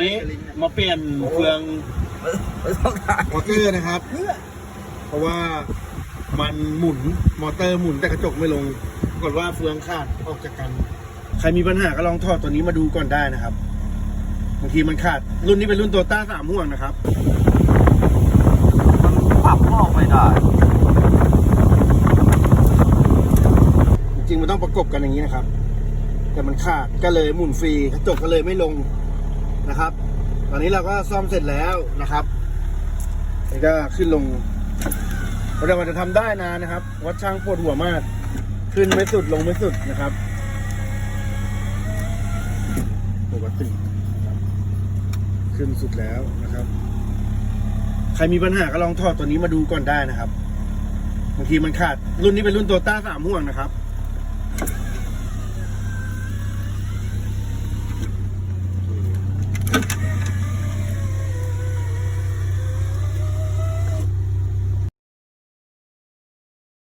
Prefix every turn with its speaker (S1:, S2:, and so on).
S1: นี้มาเปลี่ยนเฟือง
S2: ไม่ต้องถ่าย
S1: มอเตอร์นะครับ เพราะว่ามันหมุนมอเตอร์หมุนแต่กระจกไม่ลงปรากฏว่าเฟืองขาดออกจากกัน ใครมีปัญหาก็ลองถอดตัวนี้มาดูก่อนได้นะครับบางทีมันขาด รุ่นนี้เป็นรุ่นโตต้าสามห่วงนะครับ
S2: มันปรับรอบไม่ได้
S1: จริงๆมันต้องประกบกันอย่างนี้นะครับ แต่มันขาดก็เลยหมุนฟรีกระจกก็เลยไม่ลง นะครับ ตอนนี้เราก็ซ่อมเสร็จแล้วนะครับนี่ก็ขึ้นลงเรามันจะทำได้นานนะครับ วัดช่างปวดหัวมาก ขึ้นไม่สุดลงไม่สุดนะครับปกติขึ้นสุดแล้วนะครับ ใครมีปัญหาก็ลองถอดตัวนี้มาดูก่อนได้นะครับบางทีมันขาดรุ่นนี้เป็นรุ่นโตต้าสามห่วงนะครับ